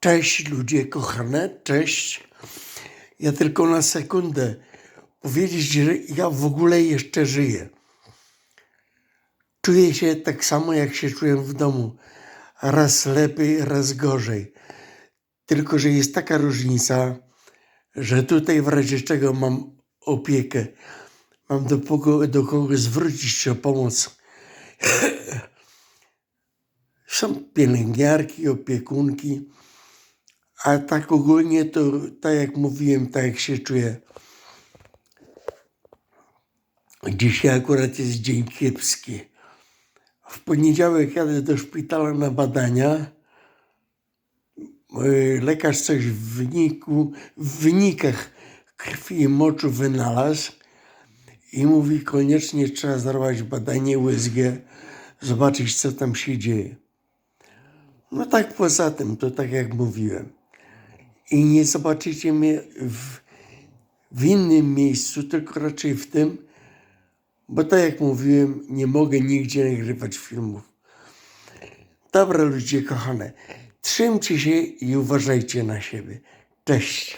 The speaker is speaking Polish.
Cześć ludzie kochane, cześć. Ja tylko na sekundę powiedzieć, że ja w ogóle jeszcze żyję. Czuję się tak samo, jak się czułem w domu. Raz lepiej, raz gorzej. Tylko, że jest taka różnica, że tutaj w razie czego mam opiekę, mam do, do kogo zwrócić się o pomoc. Są pielęgniarki, opiekunki, a tak ogólnie to, tak jak mówiłem, tak jak się czuję. Dzisiaj akurat jest dzień kiepski. W poniedziałek jadę do szpitala na badania. Yy, Lekarz coś w, wyniku, w wynikach krwi i moczu wynalazł i mówi, koniecznie trzeba zrobić badanie USG, zobaczyć co tam się dzieje. No tak poza tym, to tak jak mówiłem. I nie zobaczycie mnie w, w innym miejscu, tylko raczej w tym, bo tak jak mówiłem, nie mogę nigdzie nagrywać filmów. Dobra ludzie kochane, trzymcie się i uważajcie na siebie. Cześć.